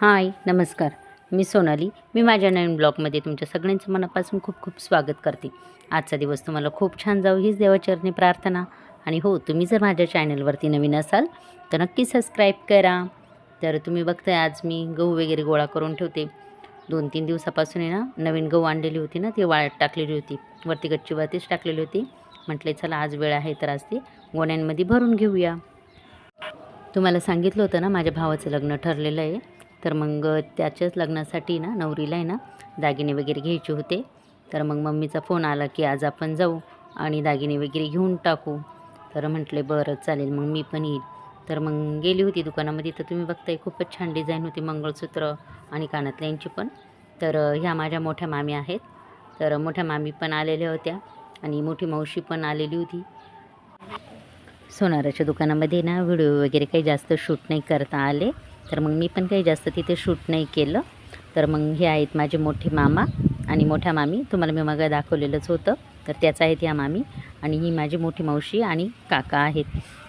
हाय नमस्कार. मी सोनाली. मी माझ्या नवीन ब्लॉगमध्ये तुमच्या सगळ्यांचं मनापासून खूप खूप स्वागत करते. आजचा दिवस तुम्हाला खूप छान जाऊ हीच देवाचरणी प्रार्थना. आणि हो तुम्ही जर माझ्या चॅनलवरती नवीन असाल तर नक्की सबस्क्राईब करा. तर तुम्ही बघताय आज मी गहू वगैरे गोळा करून ठेवते. दोन तीन दिवसापासून आहे ना नवीन गहू आणलेली होती ना ती वाळत टाकलेली होती. वरती गच्ची वरतीच टाकलेली होती. म्हटले चला आज वेळ आहे तर आज ती गोण्यांमध्ये भरून घेऊया. तुम्हाला सांगितलं होतं ना माझ्या भावाचं लग्न ठरलेलं आहे. तर मग त्याच्याच लग्नासाठी ना नवरीला आहे ना दागिने वगैरे घ्यायचे होते. तर मग मम्मीचा फोन आला की आज आपण जाऊ आणि दागिने वगैरे घेऊन टाकू. तर म्हटले बरं चालेल मग मी पण येईल. तर मग गेली होती दुकानामध्ये. तर तुम्ही बघताय खूपच छान डिझाईन होती मंगळसूत्र आणि कानातल्यांची पण. तर ह्या माझ्या मोठ्या मामी आहेत. तर मोठ्या मामी पण आलेल्या होत्या आणि मोठी मावशी पण आलेली होती. सोनाराच्या दुकानामध्ये ना व्हिडिओ वगैरे काही जास्त शूट नाही करता आले. तर मग मी पण काही जास्त तिथे शूट नाही केलं. तर मग हे आहेत माझे मोठे मामा आणि मोठ्या मामी. तुम्हाला मी मग दाखवलेलंच होतं. तर त्याच आहेत ह्या मामी आणि ही माझी मोठी मावशी आणि काका आहेत.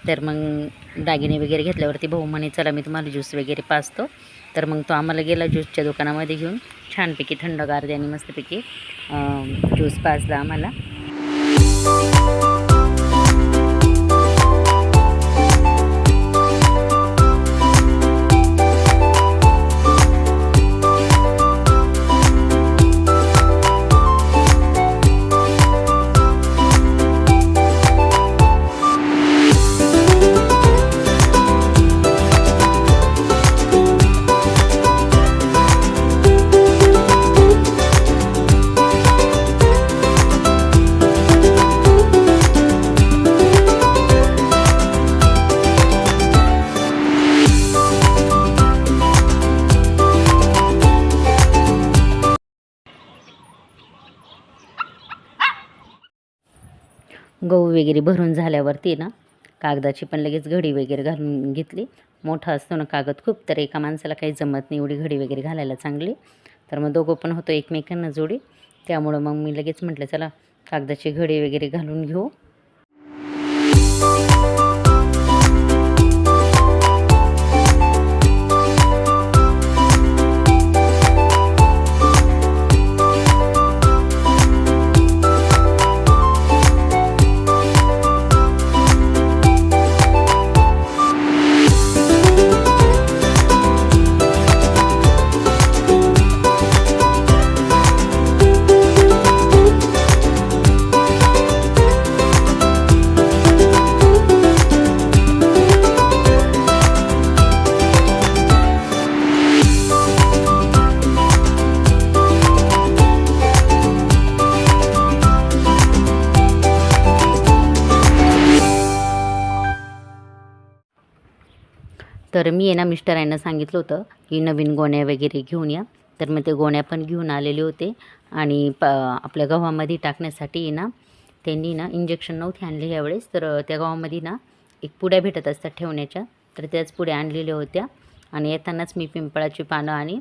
तर मग दागिने वगैरे घेतल्यावरती भाऊ म्हणे चला मी तुम्हाला ज्यूस वगैरे पाचतो तर मग तो आम्हाला गेला ज्यूसच्या दुकानामध्ये घेऊन. छानपैकी थंडगार आणि मस्तपैकी ज्यूस पाचला आम्हाला. गहू वगैरे भरून झाल्यावरती ना कागदाची पण लगेच घडी वगैरे घालून घेतली. मोठा असतो ना कागद खूप तर एका माणसाला काही जमत नाही एवढी घडी वगैरे घालायला चांगली. तर मग दोघं पण होतो एकमेकांना जोडी. त्यामुळं मग मी लगेच म्हटलं चला कागदाची घडी वगैरे घालून घेऊ. तर मी आहे ना मिस्टरांना सांगितलं होतं की नवीन गोण्या वगैरे घेऊन या. तर मग ते गोण्या पण घेऊन आलेले होते. आणि प आपल्या गव्हामध्ये टाकण्यासाठी ना त्यांनी ना इंजेक्शन नव्हते आणले यावेळेस. तर त्या गव्हामध्ये ना एक पुड्या भेटत असतात ठेवण्याच्या. तर त्याच पुड्या आणलेल्या होत्या. आणि येतानाच मी पिंपळाची पानं आणि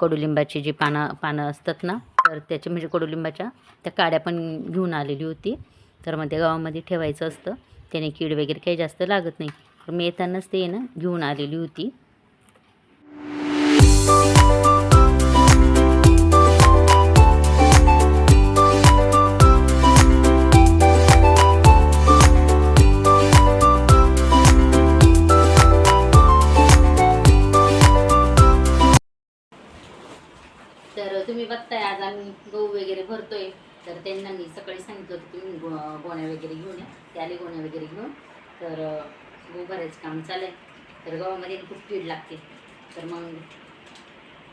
कडुलिंबाची जी पानं पानं असतात ना तर त्याचे म्हणजे कडुलिंबाच्या त्या काड्या पण घेऊन आलेली होती. तर मग त्या गावामध्ये ठेवायचं असतं. त्याने कीड वगैरे काही जास्त लागत नाही. तर मी येतानाच ते ना घेऊन आलेली होती. तर तुम्ही बघताय आज आम्ही गहू वगैरे भरतोय. तर त्यांना मी सकाळी सांगितलं होतं तुम्ही गोण्या वगैरे घेऊन या. ते गोण्या वगैरे घेऊन. तर हो, गहू भरायचं काम चालू आहे तर गव्हामध्ये खूप कीड लागते. तर मग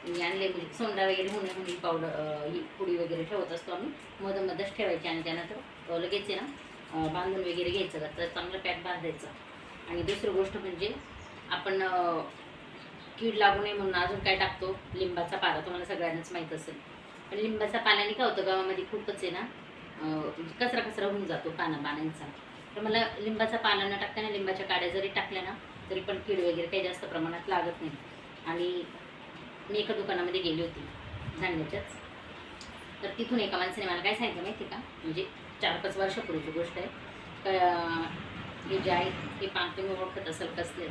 मी आणले म्हणजे सोंडा वगैरे होणे म्हणजे पावडर ही पुडी वगैरे ठेवत असतो आम्ही. मधमध्येच ठेवायची आणि त्यानंतर. लगेच आहे ना बांधून वगैरे घ्यायचं तर चांगलं पॅक बांधायचं. आणि दुसरी गोष्ट म्हणजे आपण कीड लागू नये म्हणून अजून काय टाकतो? लिंबाचा पाला. तुम्हाला सगळ्यांनाच माहीत असेल. पण लिंबाचा पाल्याने काय होतं? गावामध्ये खूपच आहे ना म्हणजे कचरा कचरा होऊन जातो पाना पाण्यांचा तर मला लिंबाचा पाला न टाकताना लिंबाच्या काड्या जरी टाकल्या ना तरी पण कीड वगैरे काही जास्त प्रमाणात लागत नाही. आणि मी एका दुकानामध्ये गेली होती धान्याच्याच. तर तिथून एका माणसाने मला काय सांगितलं माहिती का? म्हणजे चार पाच वर्षापूर्वीची गोष्ट आहे. तर हे जे आहे हे पान तुम्ही ओळखत असाल कसले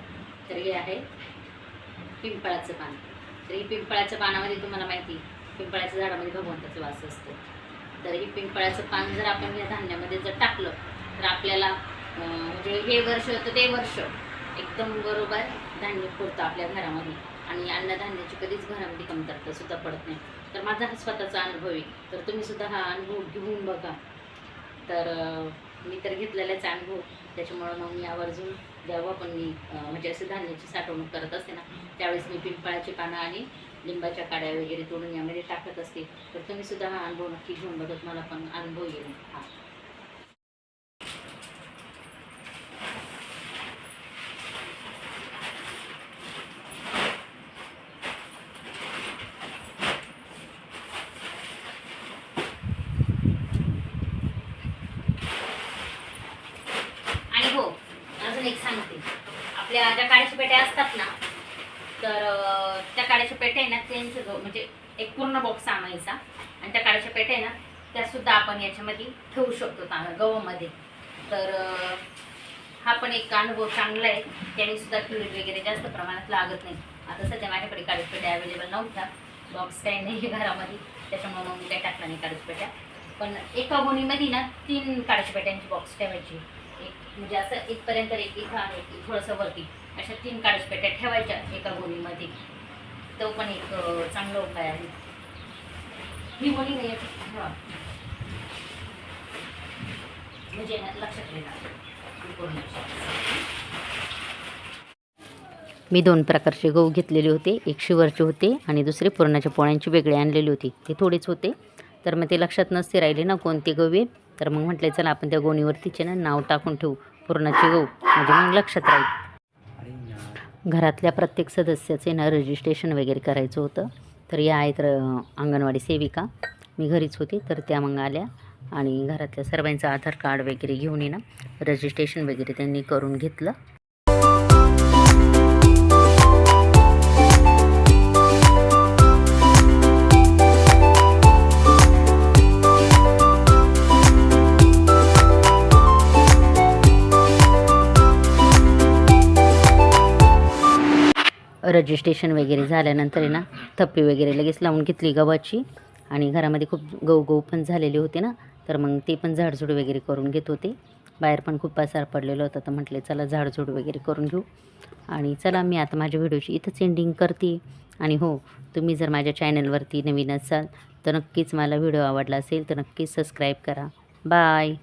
तर हे आहे पिंपळाचं पान. तर ही पिंपळाच्या पानामध्ये तुम्हाला माहिती पिंपळाच्या झाडामध्ये भगवंताचा वास असतो. तर हे पिंपळाचं पान जर आपण या धान्यामध्ये जर टाकलं तर आपल्याला म्हणजे हे वर्ष होतं ते वर्ष. एकदम बरोबर धान्य पुरतं आपल्या घरामध्ये. आणि अन्नधान्याची कधीच घरामध्ये कमतरता सुद्धा पडत नाही. तर माझा हा स्वतःचा अनुभव आहे. तर तुम्ही सुद्धा हा अनुभव घेऊन बघा. तर मी तर घेतलेलाच अनुभव. त्याच्यामुळं मग मी आवर्जून जेव्हा पण मी म्हणजे असं धान्याची साठवणूक करत असते ना त्यावेळेस मी पिंपळाची पानं आणि लिंबाच्या काड्या वगैरे तोडून यामध्ये टाकत असते. तर तुम्ही सुद्धा हा अनुभव नक्की घेऊन बघत मला पण अनुभव येईल. हा. अजून एक सांगते. आपल्या ज्या काळ्याच्या पेट्या असतात ना तर त्या काळ्याच्या पेट्या आहे ना त्यांचं म्हणजे एक पूर्ण बॉक्स आणायचा. आणि त्या काळ्याच्या पेट्या आहे ना त्या सुद्धा आपण याच्यामध्ये ठेवू शकतो ता- गव्हामध्ये. तर हा पण एक अनुभव चांगला आहे. त्याने सुद्धा फ्लुईड वगैरे जास्त प्रमाणात लागत नाही. आता सध्या माझ्याकडे काळीच पेट्या अवेलेबल नव्हत्या. बॉक्स काही नाही घरामध्ये. त्याच्यामुळे मग मी काही टाकला नाही काळीच पेट्या. पण एका गोणीमध्ये ना तीन काळीच्या पेट्यांची बॉक्स ठेवायची. एक म्हणजे असं इथपर्यंत एक इथं आणि एक थोडंसं वरती. अशा तीन काळीच्या पेट्या ठेवायच्या एका गोणीमध्ये. तो पण एक चांगला उपाय आहे. ही गोणी नाही याची म्हणजे लक्षात येणार मी दोन प्रकारचे गहू घेतलेले होते. एक शिवरचे होते आणि दुसरे पुरणाच्या पोळ्यांची वेगळे आणलेली होती. ते थोडेच होते. तर मग ते लक्षात नसते राहिले ना कोणते गहू आहे तर मग म्हटलं चला आपण त्या गोणीवरतीचे ना नाव टाकून ठेवू पुरणाचे गहू. म्हणजे मग लक्षात राहील. घरातल्या प्रत्येक सदस्याचे ना रजिस्ट्रेशन वगैरे करायचं होतं. तर या आहेत अंगणवाडी सेविका. मी घरीच होते तर त्या मग आल्या. आणि घरातल्या सर्वांचं आधार कार्ड वगैरे घेऊन ये ना रजिस्ट्रेशन वगैरे त्यांनी करून घेतलं. रजिस्ट्रेशन वगैरे झाल्यानंतर आहे ना थप्पी वगैरे लगेच लावून घेतली गव्हाची. आणि घरामध्ये खूप गहू गहू पण झालेले होते ना तर मग ते पण झाडझूड वगैरे करून घेत होते. बाहेर पण खूप पसार पडलेलं होतं तर म्हटले चला झाडझूड वगैरे करून घेऊ. आणि चला मी आता माझ्या व्हिडिओची इथंच एंडिंग करते. आणि हो तुम्ही जर माझ्या चॅनलवरती नवीन असाल तर नक्कीच मला व्हिडिओ आवडला असेल तर नक्कीच सबस्क्राईब करा. बाय